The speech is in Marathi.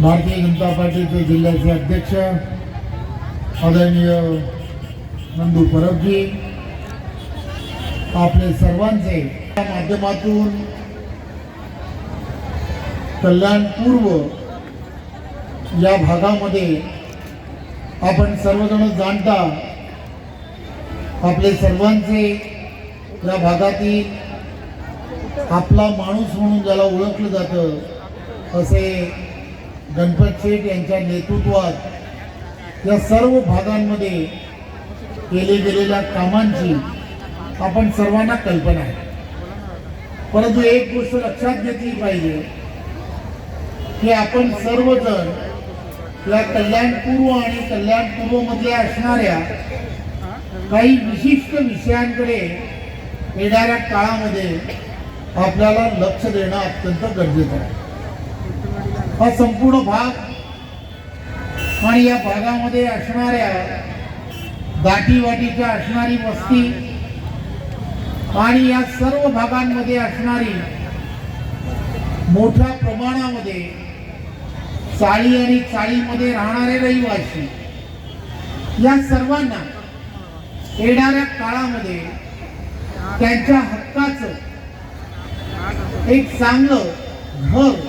भारतीय जनता पार्टीचे जिल्ह्याचे अध्यक्ष आदरणीय नंदू परबजी आपले सर्वांचे या माध्यमातून कल्याण पूर्व या भागामध्ये आपण सर्वजण जाणता आपले सर्वांचे या भागातील आपला माणूस म्हणून ज्याला ओळखलं जातं असे गणपत शेठ यांच्या नेतृत्वात या सर्व भागांमध्ये केले गेलेल्या कामांची आपण सर्वांना कल्पना आहे. परंतु एक गोष्ट लक्षात घेतली पाहिजे की आपण सर्वजण या कल्याणपूर्व आणि कल्याणपूर्व मधल्या असणाऱ्या काही विशिष्ट विषयांकडे येणाऱ्या काळामध्ये आपल्याला लक्ष देणं अत्यंत गरजेचं आहे. हा संपूर्ण भाग आणि या भागामध्ये असणाऱ्या दाटीवाटीच्या असणारी वस्ती आणि या सर्व भागांमध्ये असणारी मोठ्या प्रमाणामध्ये चाळी आणि चाळीमध्ये राहणारे रहिवासी या सर्वांना येणाऱ्या काळामध्ये त्यांच्या हक्काचं एक चांगलं घर